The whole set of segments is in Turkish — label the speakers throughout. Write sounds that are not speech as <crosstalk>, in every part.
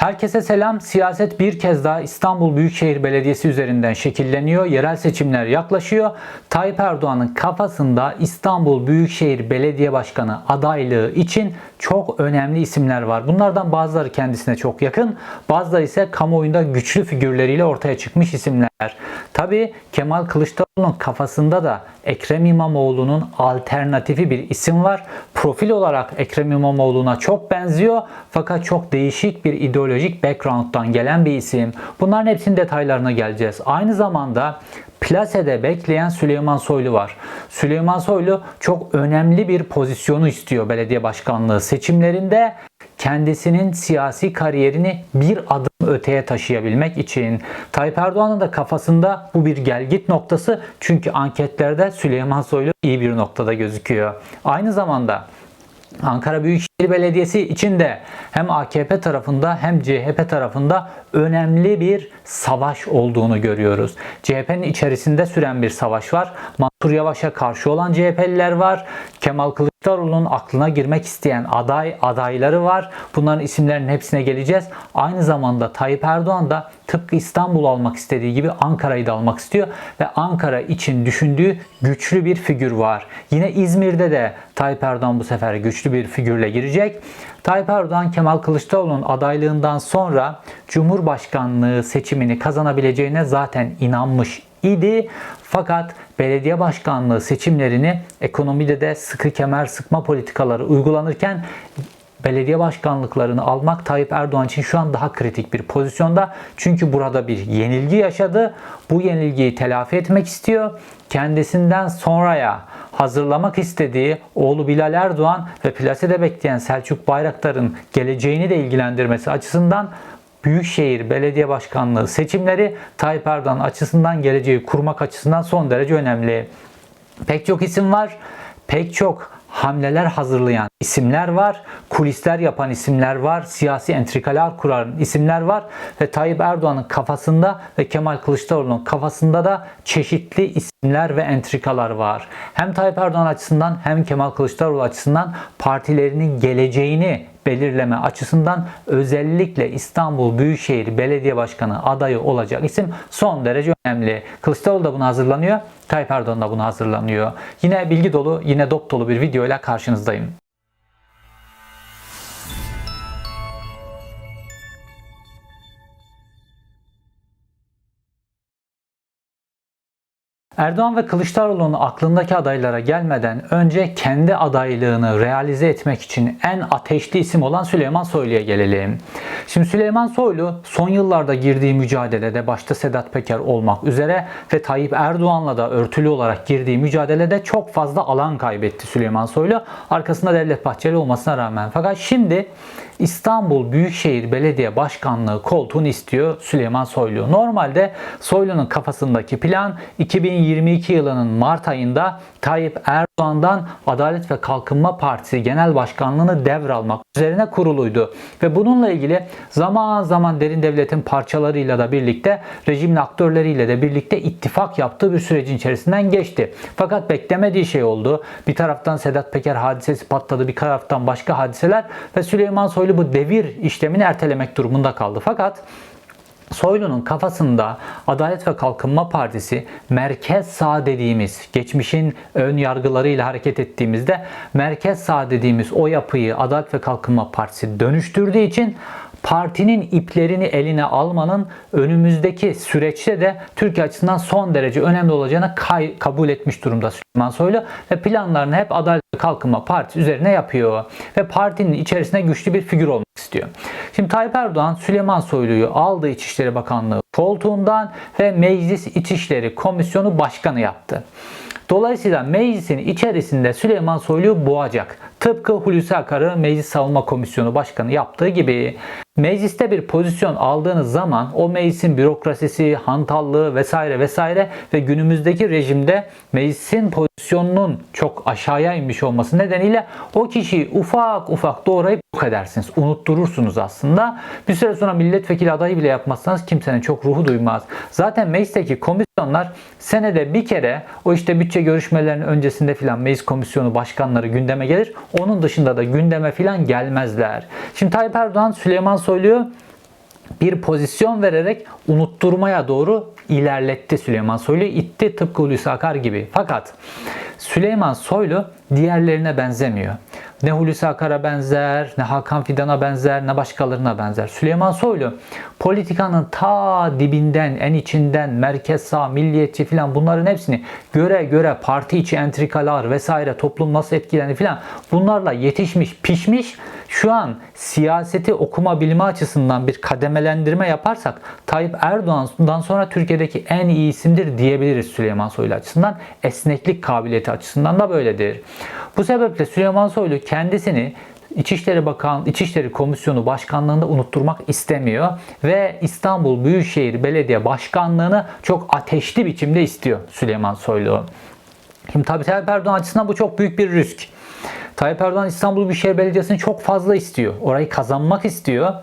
Speaker 1: Herkese selam. Siyaset bir kez daha İstanbul Büyükşehir Belediyesi üzerinden şekilleniyor. Yerel seçimler yaklaşıyor. Tayyip Erdoğan'ın kafasında İstanbul Büyükşehir Belediye Başkanı adaylığı için çok önemli isimler var. Bunlardan bazıları kendisine çok yakın, bazıları ise kamuoyunda güçlü figürleriyle ortaya çıkmış isimler. Tabii Kemal Kılıçdaroğlu'nun kafasında da Ekrem İmamoğlu'nun alternatifi bir isim var. Profil olarak Ekrem İmamoğlu'na çok benziyor fakat çok değişik bir ideolojik background'dan gelen bir isim. Bunların hepsinin detaylarına geleceğiz. Aynı zamanda plasede bekleyen Süleyman Soylu var. Süleyman Soylu çok önemli bir pozisyonu istiyor belediye başkanlığı seçimlerinde kendisinin siyasi kariyerini bir adım öteye taşıyabilmek için. Tayyip Erdoğan'ın da kafasında bu bir gelgit noktası çünkü anketlerde Süleyman Soylu iyi bir noktada gözüküyor. Aynı zamanda Ankara Büyükşehir Belediyesi içinde hem AKP tarafında hem CHP tarafında önemli bir savaş olduğunu görüyoruz. CHP'nin içerisinde süren bir savaş var. Mansur Yavaş'a karşı olan CHP'liler var. Kemal Kılıçdaroğlu'nun aklına girmek isteyen aday adayları var. Bunların isimlerinin hepsine geleceğiz. Aynı zamanda Tayyip Erdoğan da tıpkı İstanbul almak istediği gibi Ankara'yı da almak istiyor ve Ankara için düşündüğü güçlü bir figür var. Yine İzmir'de de Tayyip Erdoğan bu sefer güçlü bir figürle girecek. Tayyip Erdoğan Kemal Kılıçdaroğlu'nun adaylığından sonra Cumhurbaşkanlığı seçimini kazanabileceğine zaten inanmış idi. Fakat belediye başkanlığı seçimlerini ekonomide de sıkı kemer sıkma politikaları uygulanırken belediye başkanlıklarını almak Tayyip Erdoğan için şu an daha kritik bir pozisyonda. Çünkü burada bir yenilgi yaşadı. Bu yenilgiyi telafi etmek istiyor. Kendisinden sonraya hazırlamak istediği oğlu Bilal Erdoğan ve plasede bekleyen Selçuk Bayraktar'ın geleceğini de ilgilendirmesi açısından Büyükşehir Belediye Başkanlığı seçimleri Tayyip Erdoğan açısından geleceği kurmak açısından son derece önemli. Pek çok isim var. Pek çok hamleler hazırlayan isimler var. Kulisler yapan isimler var. Siyasi entrikalar kuran isimler var. Ve Tayyip Erdoğan'ın kafasında ve Kemal Kılıçdaroğlu'nun kafasında da çeşitli isimler ve entrikalar var. Hem Tayyip Erdoğan açısından hem Kemal Kılıçdaroğlu açısından partilerinin geleceğini belirleme açısından özellikle İstanbul Büyükşehir Belediye Başkanı adayı olacak isim son derece önemli. Kılıçdaroğlu da buna hazırlanıyor. Tayyip Erdoğan da buna hazırlanıyor. Yine bilgi dolu, yine dop dolu bir video ile karşınızdayım. Erdoğan ve Kılıçdaroğlu'nun aklındaki adaylara gelmeden önce kendi adaylığını realize etmek için en ateşli isim olan Süleyman Soylu'ya gelelim. Şimdi Süleyman Soylu son yıllarda girdiği mücadelede başta Sedat Peker olmak üzere ve Tayyip Erdoğan'la da örtülü olarak girdiği mücadelede çok fazla alan kaybetti Süleyman Soylu. Arkasında Devlet Bahçeli olmasına rağmen. Fakat şimdi İstanbul Büyükşehir Belediye Başkanlığı koltuğunu istiyor Süleyman Soylu. Normalde Soylu'nun kafasındaki plan 2022 yılının Mart ayında Tayyip Erdoğan'dan Adalet ve Kalkınma Partisi Genel Başkanlığını devralmak üzerine kuruluydu. Ve bununla ilgili zaman zaman derin devletin parçalarıyla da birlikte rejimin aktörleriyle de birlikte ittifak yaptığı bir sürecin içerisinden geçti. Fakat beklemediği şey oldu. Bir taraftan Sedat Peker hadisesi patladı, bir taraftan başka hadiseler ve Süleyman Soylu bu devir işlemini ertelemek durumunda kaldı. Fakat Soylu'nun kafasında Adalet ve Kalkınma Partisi merkez sağ dediğimiz, geçmişin ön yargılarıyla hareket ettiğimizde merkez sağ dediğimiz o yapıyı Adalet ve Kalkınma Partisi dönüştürdüğü için partinin iplerini eline almanın önümüzdeki süreçte de Türkiye açısından son derece önemli olacağını kay- kabul etmiş durumda Süleyman Soylu ve planlarını hep Adalet ve Kalkınma Partisi üzerine yapıyor ve partinin içerisinde güçlü bir figür olmak istiyor. Şimdi Tayyip Erdoğan Süleyman Soylu'yu aldığı İçişleri Bakanlığı koltuğundan ve Meclis İçişleri Komisyonu Başkanı yaptı. Dolayısıyla meclisin içerisinde Süleyman Soylu'yu boğacak. Tıpkı Hulusi Akar'ı Meclis Savunma Komisyonu Başkanı yaptığı gibi mecliste bir pozisyon aldığınız zaman o meclisin bürokrasisi, hantallığı vesaire vesaire ve günümüzdeki rejimde meclisin pozisyonunun çok aşağıya inmiş olması nedeniyle o kişiyi ufak ufak doğrayıp yok edersiniz. Unutturursunuz aslında. Bir süre sonra milletvekili adayı bile yapmazsanız kimsenin çok ruhu duymaz. Zaten meclisteki komisyonlar senede bir kere o işte bütçe görüşmelerinin öncesinde filan meclis komisyonu başkanları gündeme gelir. Onun dışında da gündeme filan gelmezler. Şimdi Tayyip Erdoğan Süleyman Soylu'yu bir pozisyon vererek unutturmaya doğru ilerletti Süleyman Soylu. itti tıpkı Hulusi Akar gibi. Fakat Süleyman Soylu diğerlerine benzemiyor. Ne Hulusi Akar'a benzer, ne Hakan Fidan'a benzer, ne başkalarına benzer. Süleyman Soylu politikanın ta dibinden, en içinden, merkez sağ, milliyetçi filan bunların hepsini göre göre parti içi entrikalar vesaire toplum nasıl etkilendi filan bunlarla yetişmiş, pişmiş. Şu an siyaseti okuma bilme açısından bir kademelendirme yaparsak Tayyip Erdoğan'dan sonra Türkiye'deki en iyi isimdir diyebiliriz Süleyman Soylu açısından. Esneklik kabiliyeti açısından da böyledir. Bu sebeple Süleyman Soylu kendisini İçişleri Bakan, İçişleri Komisyonu Başkanlığında unutturmak istemiyor ve İstanbul Büyükşehir Belediye Başkanlığını çok ateşli biçimde istiyor Süleyman Soylu. Şimdi tabii Tayyip Erdoğan açısından bu çok büyük bir risk. Tayyip Erdoğan İstanbul Büyükşehir Belediyesi'ni çok fazla istiyor. Orayı kazanmak istiyor.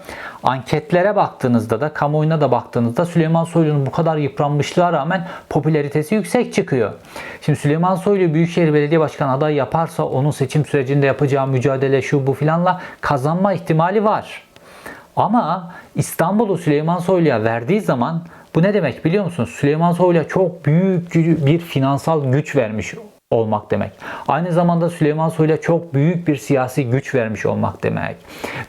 Speaker 1: Anketlere baktığınızda da, kamuoyuna da baktığınızda Süleyman Soylu'nun bu kadar yıpranmışlığa rağmen popülaritesi yüksek çıkıyor. Şimdi Süleyman Soylu Büyükşehir Belediye Başkanı adayı yaparsa onun seçim sürecinde yapacağı mücadele şu bu filanla kazanma ihtimali var. Ama İstanbul'u Süleyman Soylu'ya verdiği zaman bu ne demek biliyor musunuz? Süleyman Soylu'ya çok büyük bir finansal güç vermiş olmak demek. Aynı zamanda Süleyman Soylu'ya çok büyük bir siyasi güç vermiş olmak demek.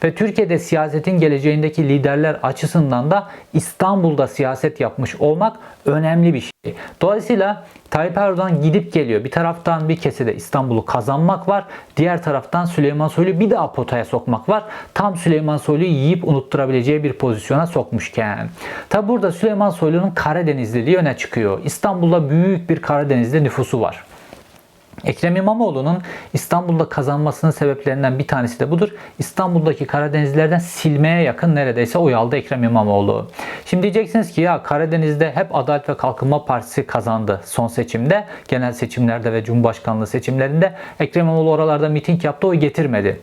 Speaker 1: Ve Türkiye'de siyasetin geleceğindeki liderler açısından da İstanbul'da siyaset yapmış olmak önemli bir şey. Dolayısıyla Tayyip Erdoğan gidip geliyor. Bir taraftan bir kesede İstanbul'u kazanmak var. Diğer taraftan Süleyman Soylu bir daha potaya sokmak var. Tam Süleyman Soylu'yu yiyip unutturabileceği bir pozisyona sokmuşken. Tabi burada Süleyman Soylu'nun Karadenizliliği öne çıkıyor. İstanbul'da büyük bir Karadeniz'de nüfusu var. Ekrem İmamoğlu'nun İstanbul'da kazanmasının sebeplerinden bir tanesi de budur. İstanbul'daki Karadenizlerden silmeye yakın neredeyse oy aldı Ekrem İmamoğlu. Şimdi diyeceksiniz ki ya Karadeniz'de hep Adalet ve Kalkınma Partisi kazandı son seçimde. Genel seçimlerde ve Cumhurbaşkanlığı seçimlerinde. Ekrem İmamoğlu oralarda miting yaptı oy getirmedi.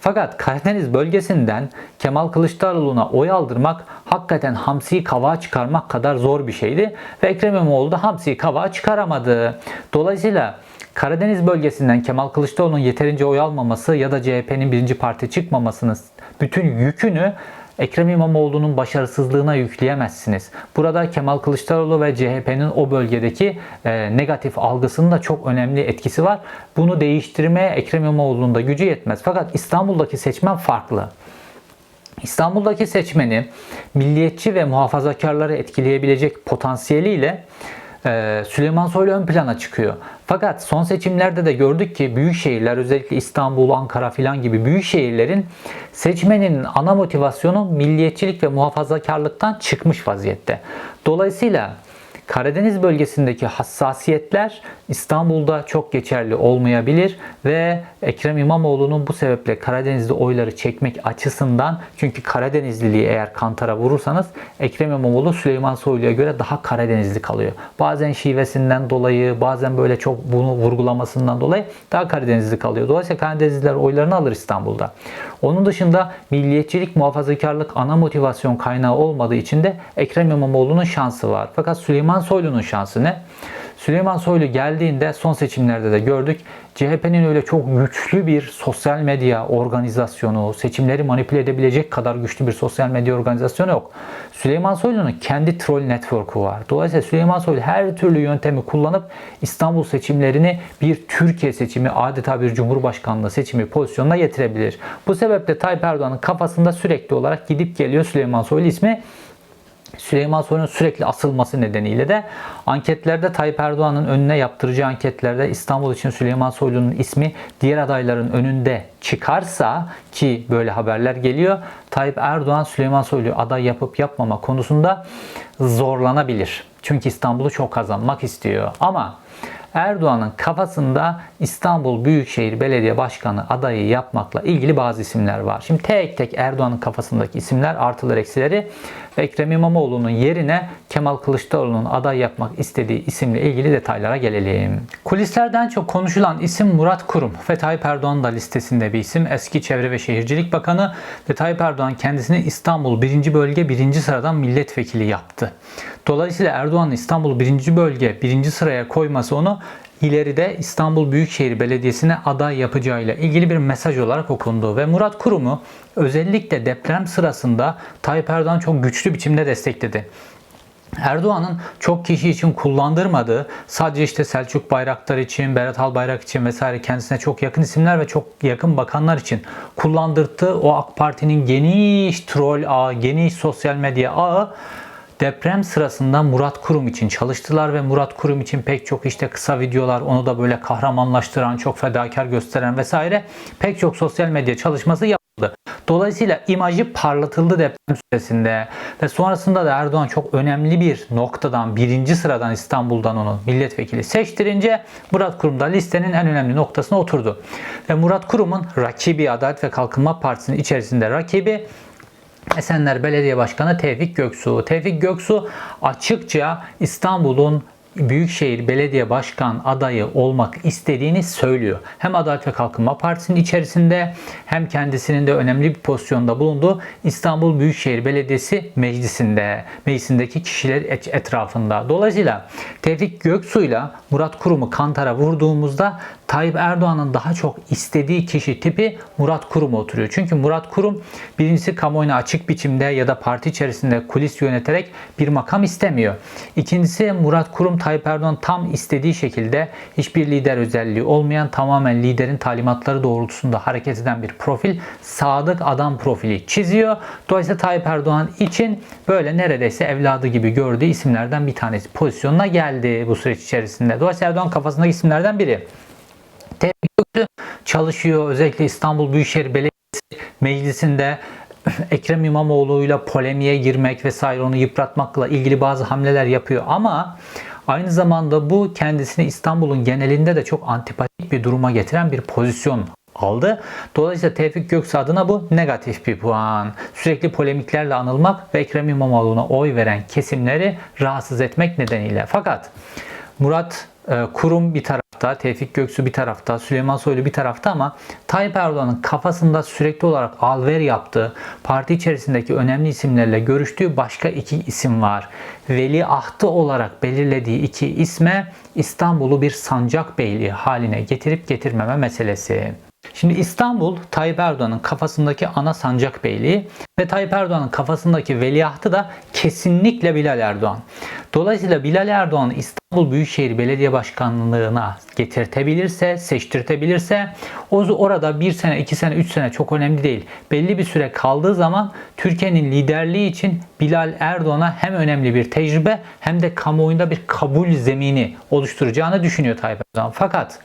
Speaker 1: Fakat Karadeniz bölgesinden Kemal Kılıçdaroğlu'na oy aldırmak hakikaten hamsi kavağa çıkarmak kadar zor bir şeydi. Ve Ekrem İmamoğlu da hamsi kavağa çıkaramadı. Dolayısıyla Karadeniz bölgesinden Kemal Kılıçdaroğlu'nun yeterince oy almaması ya da CHP'nin birinci parti çıkmamasının bütün yükünü Ekrem İmamoğlu'nun başarısızlığına yükleyemezsiniz. Burada Kemal Kılıçdaroğlu ve CHP'nin o bölgedeki e, negatif algısının da çok önemli etkisi var. Bunu değiştirmeye Ekrem İmamoğlu'nun da gücü yetmez. Fakat İstanbul'daki seçmen farklı. İstanbul'daki seçmeni milliyetçi ve muhafazakarları etkileyebilecek potansiyeliyle Süleyman Soylu ön plana çıkıyor. Fakat son seçimlerde de gördük ki büyük şehirler özellikle İstanbul, Ankara filan gibi büyük şehirlerin seçmenin ana motivasyonu milliyetçilik ve muhafazakarlıktan çıkmış vaziyette. Dolayısıyla Karadeniz bölgesindeki hassasiyetler İstanbul'da çok geçerli olmayabilir ve Ekrem İmamoğlu'nun bu sebeple Karadeniz'de oyları çekmek açısından çünkü Karadenizliliği eğer kantara vurursanız Ekrem İmamoğlu Süleyman Soylu'ya göre daha Karadenizli kalıyor. Bazen şivesinden dolayı bazen böyle çok bunu vurgulamasından dolayı daha Karadenizli kalıyor. Dolayısıyla Karadenizliler oylarını alır İstanbul'da. Onun dışında milliyetçilik, muhafazakarlık ana motivasyon kaynağı olmadığı için de Ekrem İmamoğlu'nun şansı var. Fakat Süleyman Soylu'nun şansı ne? Süleyman Soylu geldiğinde son seçimlerde de gördük. CHP'nin öyle çok güçlü bir sosyal medya organizasyonu, seçimleri manipüle edebilecek kadar güçlü bir sosyal medya organizasyonu yok. Süleyman Soylu'nun kendi troll network'u var. Dolayısıyla Süleyman Soylu her türlü yöntemi kullanıp İstanbul seçimlerini bir Türkiye seçimi, adeta bir Cumhurbaşkanlığı seçimi pozisyonuna getirebilir. Bu sebeple Tayyip Erdoğan'ın kafasında sürekli olarak gidip geliyor Süleyman Soylu ismi. Süleyman Soylu'nun sürekli asılması nedeniyle de anketlerde Tayyip Erdoğan'ın önüne yaptıracağı anketlerde İstanbul için Süleyman Soylu'nun ismi diğer adayların önünde çıkarsa ki böyle haberler geliyor. Tayyip Erdoğan Süleyman Soylu'yu aday yapıp yapmama konusunda zorlanabilir. Çünkü İstanbul'u çok kazanmak istiyor. Ama Erdoğan'ın kafasında İstanbul Büyükşehir Belediye Başkanı adayı yapmakla ilgili bazı isimler var. Şimdi tek tek Erdoğan'ın kafasındaki isimler artıları eksileri Ekrem İmamoğlu'nun yerine Kemal Kılıçdaroğlu'nun aday yapmak istediği isimle ilgili detaylara gelelim. Kulislerden çok konuşulan isim Murat Kurum ve Tayyip Erdoğan da listesinde bir isim. Eski Çevre ve Şehircilik Bakanı ve Tayyip Erdoğan kendisini İstanbul 1. Bölge 1. sıradan milletvekili yaptı. Dolayısıyla Erdoğan Erdoğan'ın İstanbul birinci bölge birinci sıraya koyması onu ileride İstanbul Büyükşehir Belediyesi'ne aday yapacağıyla ilgili bir mesaj olarak okundu. Ve Murat Kurum'u özellikle deprem sırasında Tayyip Erdoğan çok güçlü biçimde destekledi. Erdoğan'ın çok kişi için kullandırmadığı sadece işte Selçuk Bayraktar için, Berat Albayrak için vesaire kendisine çok yakın isimler ve çok yakın bakanlar için kullandırdığı o AK Parti'nin geniş troll ağı, geniş sosyal medya ağı deprem sırasında Murat Kurum için çalıştılar ve Murat Kurum için pek çok işte kısa videolar onu da böyle kahramanlaştıran, çok fedakar gösteren vesaire pek çok sosyal medya çalışması yapıldı. Dolayısıyla imajı parlatıldı deprem süresinde ve sonrasında da Erdoğan çok önemli bir noktadan birinci sıradan İstanbul'dan onu milletvekili seçtirince Murat Kurum da listenin en önemli noktasına oturdu. Ve Murat Kurum'un rakibi Adalet ve Kalkınma Partisi'nin içerisinde rakibi Esenler Belediye Başkanı Tevfik Göksu. Tevfik Göksu açıkça İstanbul'un Büyükşehir Belediye Başkan adayı olmak istediğini söylüyor. Hem Adalet ve Kalkınma Partisi'nin içerisinde hem kendisinin de önemli bir pozisyonda bulunduğu İstanbul Büyükşehir Belediyesi Meclisi'nde, meclisindeki kişiler etrafında. Dolayısıyla Tevfik Göksu'yla Murat Kurum'u kantara vurduğumuzda Tayyip Erdoğan'ın daha çok istediği kişi tipi Murat Kurum oturuyor. Çünkü Murat Kurum birincisi kamuoyuna açık biçimde ya da parti içerisinde kulis yöneterek bir makam istemiyor. İkincisi Murat Kurum Tayyip Erdoğan tam istediği şekilde hiçbir lider özelliği olmayan tamamen liderin talimatları doğrultusunda hareket eden bir profil, sadık adam profili çiziyor. Dolayısıyla Tayyip Erdoğan için böyle neredeyse evladı gibi gördüğü isimlerden bir tanesi pozisyonuna geldi bu süreç içerisinde. Dolayısıyla Erdoğan kafasındaki isimlerden biri. Tevfik çalışıyor. Özellikle İstanbul Büyükşehir Belediyesi Meclisi'nde <clears throat> Ekrem İmamoğlu'yla polemiğe girmek vesaire onu yıpratmakla ilgili bazı hamleler yapıyor ama aynı zamanda bu kendisini İstanbul'un genelinde de çok antipatik bir duruma getiren bir pozisyon aldı. Dolayısıyla Tevfik Göksu adına bu negatif bir puan. Sürekli polemiklerle anılmak ve Ekrem İmamoğlu'na oy veren kesimleri rahatsız etmek nedeniyle. Fakat Murat e, Kurum bir tarafta, Tevfik Göksu bir tarafta, Süleyman Soylu bir tarafta ama Tayyip Erdoğan'ın kafasında sürekli olarak alver yaptığı, parti içerisindeki önemli isimlerle görüştüğü başka iki isim var. Veliahtı olarak belirlediği iki isme İstanbul'u bir sancak beyliği haline getirip getirmeme meselesi. Şimdi İstanbul Tayyip Erdoğan'ın kafasındaki ana sancak beyliği ve Tayyip Erdoğan'ın kafasındaki veliahtı da kesinlikle Bilal Erdoğan. Dolayısıyla Bilal Erdoğan İstanbul Büyükşehir Belediye Başkanlığı'na getirtebilirse, seçtirtebilirse o orada bir sene, iki sene, üç sene çok önemli değil. Belli bir süre kaldığı zaman Türkiye'nin liderliği için Bilal Erdoğan'a hem önemli bir tecrübe hem de kamuoyunda bir kabul zemini oluşturacağını düşünüyor Tayyip Erdoğan. Fakat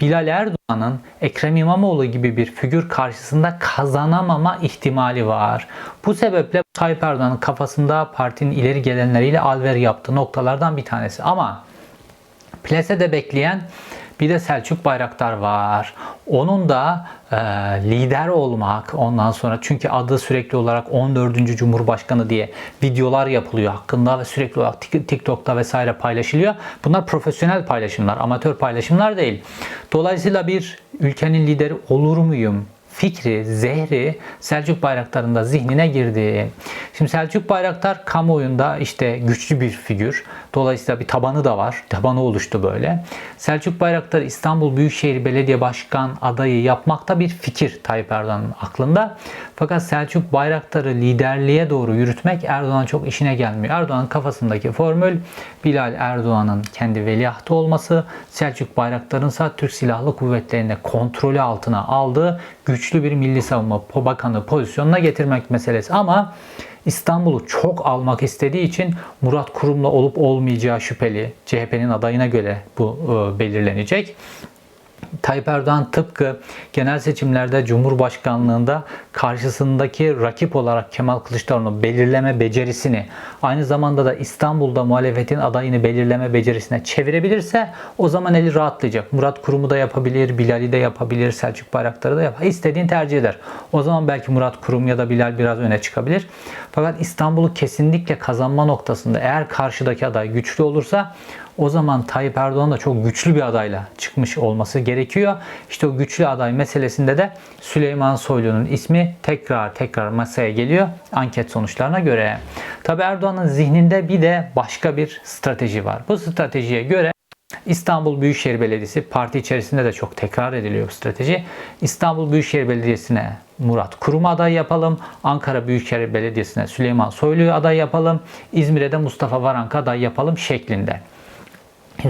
Speaker 1: Bilal Erdoğan'ın Ekrem İmamoğlu gibi bir figür karşısında kazanamama ihtimali var. Bu sebeple Tayyip Erdoğan'ın kafasında partinin ileri gelenleriyle alver yaptığı noktalardan bir tanesi. Ama plasede bekleyen bir de Selçuk Bayraktar var. Onun da e, lider olmak ondan sonra çünkü adı sürekli olarak 14. Cumhurbaşkanı diye videolar yapılıyor hakkında ve sürekli olarak TikTok'ta vesaire paylaşılıyor. Bunlar profesyonel paylaşımlar, amatör paylaşımlar değil. Dolayısıyla bir ülkenin lideri olur muyum? Fikri, zehri Selçuk Bayraktar'ın da zihnine girdi. Şimdi Selçuk Bayraktar kamuoyunda işte güçlü bir figür. Dolayısıyla bir tabanı da var. Tabanı oluştu böyle. Selçuk Bayraktar İstanbul Büyükşehir Belediye Başkan adayı yapmakta bir fikir Tayyip Erdoğan'ın aklında. Fakat Selçuk Bayraktar'ı liderliğe doğru yürütmek Erdoğan'ın çok işine gelmiyor. Erdoğan'ın kafasındaki formül Bilal Erdoğan'ın kendi veliahtı olması, Selçuk Bayraktar'ın ise Türk Silahlı Kuvvetleri'ne kontrolü altına aldığı güçlü bir Milli Savunma Bakanı pozisyonuna getirmek meselesi. Ama İstanbul'u çok almak istediği için Murat Kurum'la olup olmayacağı şüpheli. CHP'nin adayına göre bu e, belirlenecek. Tayyip Erdoğan tıpkı genel seçimlerde Cumhurbaşkanlığında karşısındaki rakip olarak Kemal Kılıçdaroğlu'nu belirleme becerisini aynı zamanda da İstanbul'da muhalefetin adayını belirleme becerisine çevirebilirse o zaman eli rahatlayacak. Murat Kurum'u da yapabilir, Bilal'i de yapabilir, Selçuk Bayraktar'ı da yapar. İstediğini tercih eder. O zaman belki Murat Kurum ya da Bilal biraz öne çıkabilir. Fakat İstanbul'u kesinlikle kazanma noktasında eğer karşıdaki aday güçlü olursa o zaman Tayyip Erdoğan da çok güçlü bir adayla çıkmış olması gerekiyor. İşte o güçlü aday meselesinde de Süleyman Soylu'nun ismi tekrar tekrar masaya geliyor anket sonuçlarına göre. Tabi Erdoğan'ın zihninde bir de başka bir strateji var. Bu stratejiye göre İstanbul Büyükşehir Belediyesi parti içerisinde de çok tekrar ediliyor bu strateji. İstanbul Büyükşehir Belediyesi'ne Murat Kurum aday yapalım. Ankara Büyükşehir Belediyesi'ne Süleyman Soylu'yu aday yapalım. İzmir'e de Mustafa Varank aday yapalım şeklinde.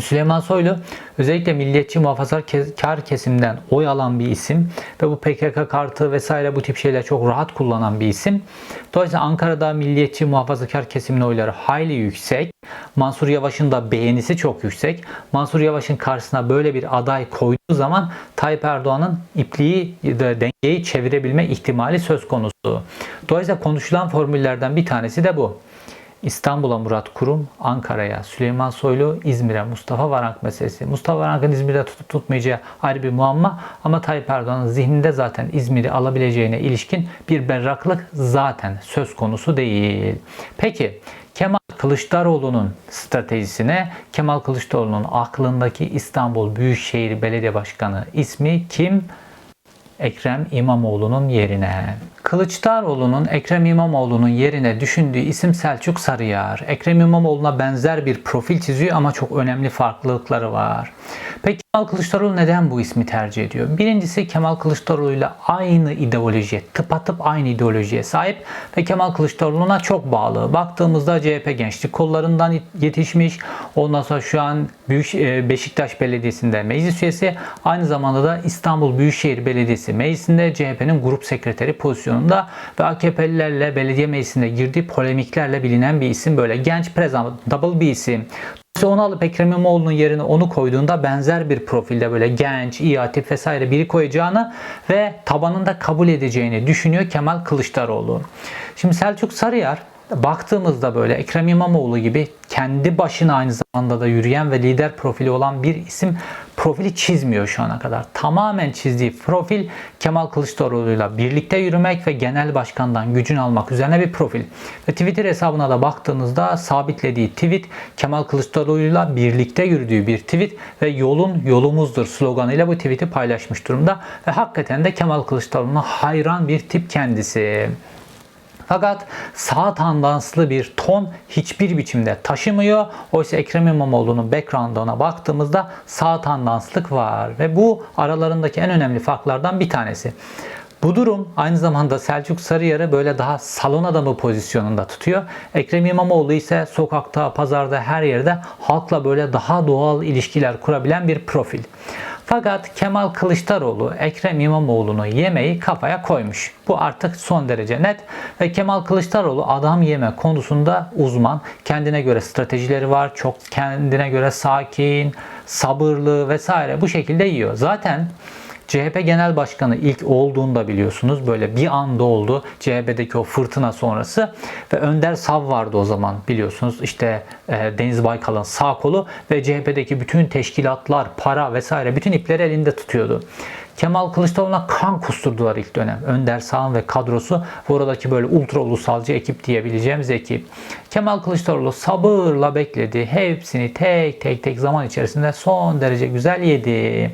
Speaker 1: Süleyman Soylu özellikle milliyetçi muhafazakar kesimden oy alan bir isim ve bu PKK kartı vesaire bu tip şeyler çok rahat kullanan bir isim. Dolayısıyla Ankara'da milliyetçi muhafazakar kesimin oyları hayli yüksek. Mansur Yavaş'ın da beğenisi çok yüksek. Mansur Yavaş'ın karşısına böyle bir aday koyduğu zaman Tayyip Erdoğan'ın ipliği dengeyi çevirebilme ihtimali söz konusu. Dolayısıyla konuşulan formüllerden bir tanesi de bu. İstanbul'a Murat Kurum, Ankara'ya Süleyman Soylu, İzmir'e Mustafa Varank meselesi. Mustafa Varank'ın İzmir'de tutup tutmayacağı ayrı bir muamma ama Tayyip Erdoğan'ın zihninde zaten İzmir'i alabileceğine ilişkin bir berraklık zaten söz konusu değil. Peki Kemal Kılıçdaroğlu'nun stratejisine Kemal Kılıçdaroğlu'nun aklındaki İstanbul Büyükşehir Belediye Başkanı ismi kim? Ekrem İmamoğlu'nun yerine. Kılıçdaroğlu'nun Ekrem İmamoğlu'nun yerine düşündüğü isim Selçuk Sarıyer. Ekrem İmamoğlu'na benzer bir profil çiziyor ama çok önemli farklılıkları var. Peki Kemal Kılıçdaroğlu neden bu ismi tercih ediyor? Birincisi Kemal Kılıçdaroğlu ile aynı ideolojiye, tıpatıp aynı ideolojiye sahip ve Kemal Kılıçdaroğlu'na çok bağlı. Baktığımızda CHP gençlik kollarından yetişmiş. Ondan sonra şu an Büyük e, Beşiktaş Belediyesi'nde meclis üyesi. Aynı zamanda da İstanbul Büyükşehir Belediyesi meclisinde CHP'nin grup sekreteri pozisyonunda ve AKP'lilerle belediye meclisinde girdiği polemiklerle bilinen bir isim. Böyle genç, presentable bir isim. İşte onu alıp Ekrem İmamoğlu'nun yerine onu koyduğunda benzer bir profilde böyle genç, iyi atif vesaire biri koyacağını ve tabanında kabul edeceğini düşünüyor Kemal Kılıçdaroğlu. Şimdi Selçuk Sarıyer baktığımızda böyle Ekrem İmamoğlu gibi kendi başına aynı zamanda da yürüyen ve lider profili olan bir isim profili çizmiyor şu ana kadar. Tamamen çizdiği profil Kemal Kılıçdaroğlu'yla birlikte yürümek ve genel başkandan gücün almak üzerine bir profil. Ve Twitter hesabına da baktığınızda sabitlediği tweet Kemal Kılıçdaroğlu'yla birlikte yürüdüğü bir tweet ve yolun yolumuzdur sloganıyla bu tweet'i paylaşmış durumda. Ve hakikaten de Kemal Kılıçdaroğlu'na hayran bir tip kendisi. Fakat sağ tandanslı bir ton hiçbir biçimde taşımıyor. Oysa Ekrem İmamoğlu'nun background'una baktığımızda sağ tandanslık var ve bu aralarındaki en önemli farklardan bir tanesi. Bu durum aynı zamanda Selçuk Sarıyer'i böyle daha salon adamı pozisyonunda tutuyor. Ekrem İmamoğlu ise sokakta, pazarda, her yerde halkla böyle daha doğal ilişkiler kurabilen bir profil. Fakat Kemal Kılıçdaroğlu Ekrem İmamoğlu'nu yemeyi kafaya koymuş. Bu artık son derece net ve Kemal Kılıçdaroğlu adam yeme konusunda uzman. Kendine göre stratejileri var. Çok kendine göre sakin, sabırlı vesaire bu şekilde yiyor. Zaten CHP Genel Başkanı ilk olduğunda biliyorsunuz böyle bir anda oldu CHP'deki o fırtına sonrası ve Önder Sav vardı o zaman biliyorsunuz işte e, Deniz Baykal'ın sağ kolu ve CHP'deki bütün teşkilatlar, para vesaire bütün ipleri elinde tutuyordu. Kemal Kılıçdaroğlu'na kan kusturdular ilk dönem. Önder Sağın ve kadrosu ve oradaki böyle ultra ulusalcı ekip diyebileceğimiz ekip. Kemal Kılıçdaroğlu sabırla bekledi. Hepsini tek tek tek zaman içerisinde son derece güzel yedi.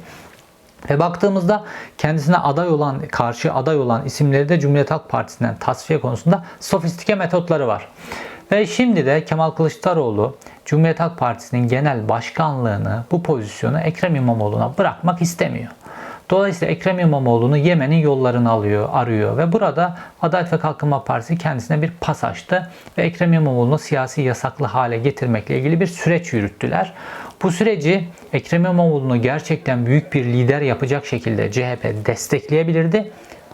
Speaker 1: Ve baktığımızda kendisine aday olan, karşı aday olan isimleri de Cumhuriyet Halk Partisi'nden tasfiye konusunda sofistike metotları var. Ve şimdi de Kemal Kılıçdaroğlu Cumhuriyet Halk Partisi'nin genel başkanlığını, bu pozisyonu Ekrem İmamoğlu'na bırakmak istemiyor. Dolayısıyla Ekrem İmamoğlu'nu Yemen'in yollarını alıyor, arıyor ve burada Adalet ve Kalkınma Partisi kendisine bir pas açtı ve Ekrem İmamoğlu'nu siyasi yasaklı hale getirmekle ilgili bir süreç yürüttüler. Bu süreci Ekrem İmamoğlu'nu gerçekten büyük bir lider yapacak şekilde CHP destekleyebilirdi.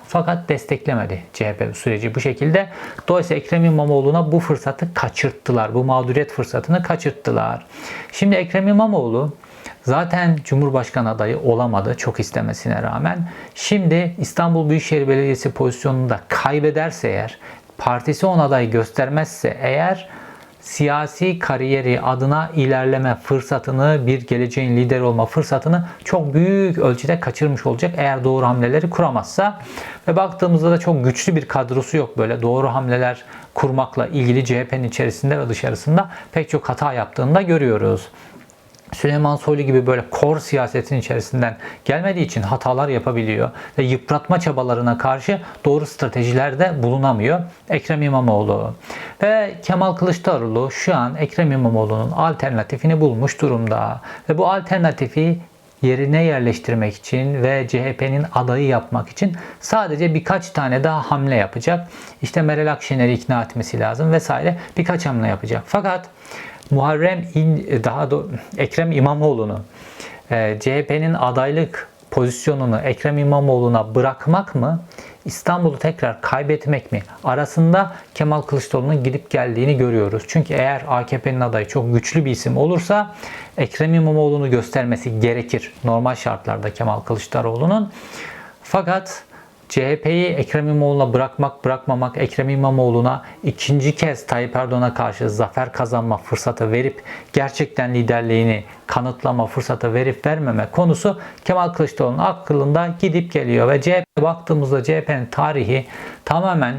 Speaker 1: Fakat desteklemedi CHP süreci bu şekilde. Dolayısıyla Ekrem İmamoğlu'na bu fırsatı kaçırttılar. Bu mağduriyet fırsatını kaçırttılar. Şimdi Ekrem İmamoğlu Zaten Cumhurbaşkanı adayı olamadı çok istemesine rağmen. Şimdi İstanbul Büyükşehir Belediyesi pozisyonunda kaybederse eğer, partisi on adayı göstermezse eğer siyasi kariyeri adına ilerleme fırsatını, bir geleceğin lider olma fırsatını çok büyük ölçüde kaçırmış olacak eğer doğru hamleleri kuramazsa. Ve baktığımızda da çok güçlü bir kadrosu yok böyle doğru hamleler kurmakla ilgili CHP'nin içerisinde ve dışarısında pek çok hata yaptığını da görüyoruz. Süleyman Soylu gibi böyle kor siyasetin içerisinden gelmediği için hatalar yapabiliyor ve yıpratma çabalarına karşı doğru stratejilerde bulunamıyor Ekrem İmamoğlu. Ve Kemal Kılıçdaroğlu şu an Ekrem İmamoğlu'nun alternatifini bulmuş durumda. Ve bu alternatifi yerine yerleştirmek için ve CHP'nin adayı yapmak için sadece birkaç tane daha hamle yapacak. İşte Meral Akşener'i ikna etmesi lazım vesaire birkaç hamle yapacak. Fakat Muharrem İn, daha da Ekrem İmamoğlu'nu e, CHP'nin adaylık pozisyonunu Ekrem İmamoğlu'na bırakmak mı İstanbul'u tekrar kaybetmek mi arasında Kemal Kılıçdaroğlu'nun gidip geldiğini görüyoruz. Çünkü eğer AKP'nin adayı çok güçlü bir isim olursa Ekrem İmamoğlu'nu göstermesi gerekir normal şartlarda Kemal Kılıçdaroğlu'nun. Fakat CHP'yi Ekrem İmamoğlu'na bırakmak bırakmamak Ekrem İmamoğlu'na ikinci kez Tayyip Erdoğan'a karşı zafer kazanma fırsatı verip gerçekten liderliğini kanıtlama fırsatı verip vermeme konusu Kemal Kılıçdaroğlu'nun aklında gidip geliyor ve CHP baktığımızda CHP'nin tarihi tamamen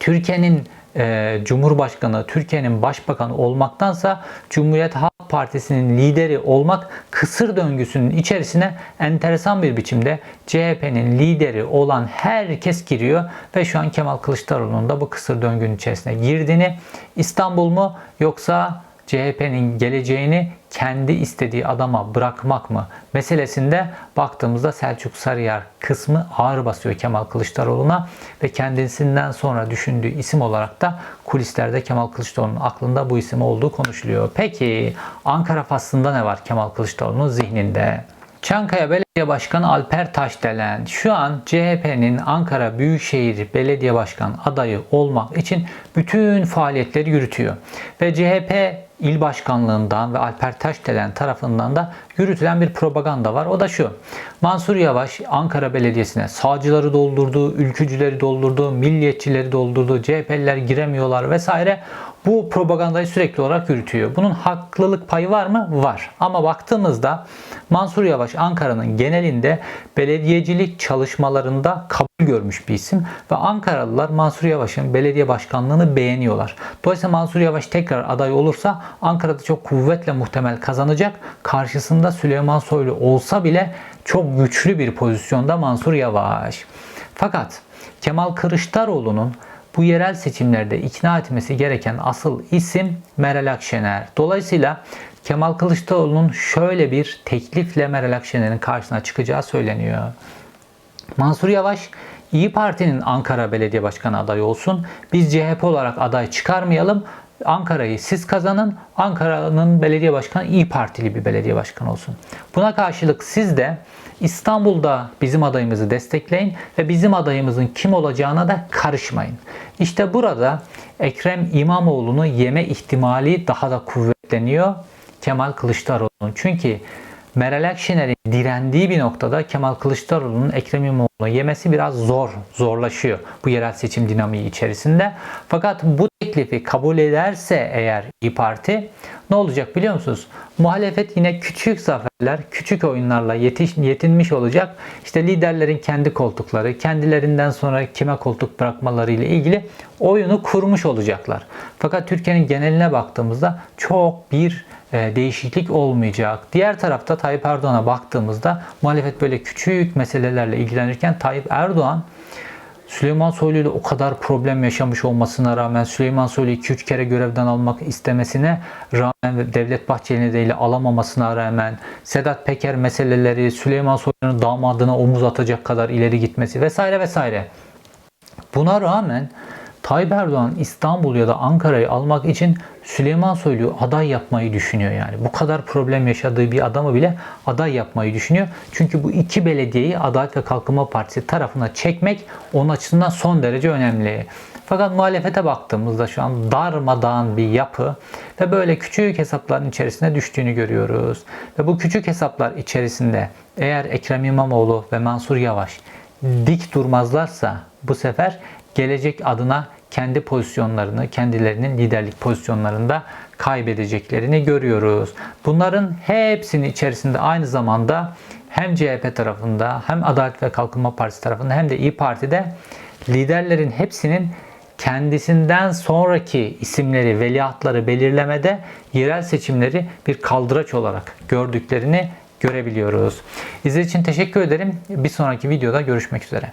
Speaker 1: Türkiye'nin e, Cumhurbaşkanı, Türkiye'nin Başbakanı olmaktansa Cumhuriyet Partisi'nin lideri olmak kısır döngüsünün içerisine enteresan bir biçimde CHP'nin lideri olan herkes giriyor ve şu an Kemal Kılıçdaroğlu'nun da bu kısır döngünün içerisine girdiğini İstanbul mu yoksa CHP'nin geleceğini kendi istediği adama bırakmak mı meselesinde baktığımızda Selçuk Sarıyer kısmı ağır basıyor Kemal Kılıçdaroğlu'na ve kendisinden sonra düşündüğü isim olarak da kulislerde Kemal Kılıçdaroğlu'nun aklında bu isim olduğu konuşuluyor. Peki Ankara faslında ne var Kemal Kılıçdaroğlu'nun zihninde? Çankaya Belediye Başkanı Alper Taşdelen şu an CHP'nin Ankara Büyükşehir Belediye Başkan adayı olmak için bütün faaliyetleri yürütüyor. Ve CHP il başkanlığından ve Alper Taşdelen tarafından da yürütülen bir propaganda var. O da şu. Mansur Yavaş Ankara Belediyesi'ne sağcıları doldurdu, ülkücüleri doldurdu, milliyetçileri doldurdu, CHP'liler giremiyorlar vesaire. Bu propagandayı sürekli olarak yürütüyor. Bunun haklılık payı var mı? Var. Ama baktığımızda Mansur Yavaş Ankara'nın genelinde belediyecilik çalışmalarında kabul görmüş bir isim ve Ankaralılar Mansur Yavaş'ın belediye başkanlığını beğeniyorlar. Dolayısıyla Mansur Yavaş tekrar aday olursa Ankara'da çok kuvvetle muhtemel kazanacak. Karşısında Süleyman Soylu olsa bile çok güçlü bir pozisyonda Mansur Yavaş. Fakat Kemal Kılıçdaroğlu'nun bu yerel seçimlerde ikna etmesi gereken asıl isim Meral Akşener. Dolayısıyla Kemal Kılıçdaroğlu'nun şöyle bir teklifle Meral Akşener'in karşısına çıkacağı söyleniyor. Mansur Yavaş İyi Parti'nin Ankara Belediye Başkanı adayı olsun. Biz CHP olarak aday çıkarmayalım. Ankara'yı siz kazanın. Ankara'nın belediye başkanı İyi Partili bir belediye başkanı olsun. Buna karşılık siz de İstanbul'da bizim adayımızı destekleyin ve bizim adayımızın kim olacağına da karışmayın. İşte burada Ekrem İmamoğlu'nu yeme ihtimali daha da kuvvetleniyor Kemal Kılıçdaroğlu'nun. Çünkü Meral Akşener'in direndiği bir noktada Kemal Kılıçdaroğlu'nun Ekrem İmamoğlu'nu yemesi biraz zor, zorlaşıyor bu yerel seçim dinamiği içerisinde. Fakat bu teklifi kabul ederse eğer İyi Parti ne olacak biliyor musunuz? Muhalefet yine küçük zaferler, küçük oyunlarla yetiş, yetinmiş olacak. İşte liderlerin kendi koltukları, kendilerinden sonra kime koltuk bırakmaları ile ilgili oyunu kurmuş olacaklar. Fakat Türkiye'nin geneline baktığımızda çok bir değişiklik olmayacak. Diğer tarafta Tayyip Erdoğan'a baktığımızda muhalefet böyle küçük meselelerle ilgilenirken Tayyip Erdoğan Süleyman Soylu ile o kadar problem yaşamış olmasına rağmen Süleyman Soylu 2-3 kere görevden almak istemesine rağmen ve Devlet Bahçeli nedeniyle alamamasına rağmen Sedat Peker meseleleri Süleyman Soylu'nun damadına omuz atacak kadar ileri gitmesi vesaire vesaire. Buna rağmen Tayyip Erdoğan İstanbul ya da Ankara'yı almak için Süleyman Soylu aday yapmayı düşünüyor yani. Bu kadar problem yaşadığı bir adamı bile aday yapmayı düşünüyor. Çünkü bu iki belediyeyi Adalet ve Kalkınma Partisi tarafına çekmek onun açısından son derece önemli. Fakat muhalefete baktığımızda şu an darmadağın bir yapı ve böyle küçük hesapların içerisine düştüğünü görüyoruz. Ve bu küçük hesaplar içerisinde eğer Ekrem İmamoğlu ve Mansur Yavaş dik durmazlarsa bu sefer gelecek adına kendi pozisyonlarını, kendilerinin liderlik pozisyonlarında kaybedeceklerini görüyoruz. Bunların hepsinin içerisinde aynı zamanda hem CHP tarafında hem Adalet ve Kalkınma Partisi tarafında hem de İyi Parti'de liderlerin hepsinin kendisinden sonraki isimleri, veliahtları belirlemede yerel seçimleri bir kaldıraç olarak gördüklerini görebiliyoruz. İzlediğiniz için teşekkür ederim. Bir sonraki videoda görüşmek üzere.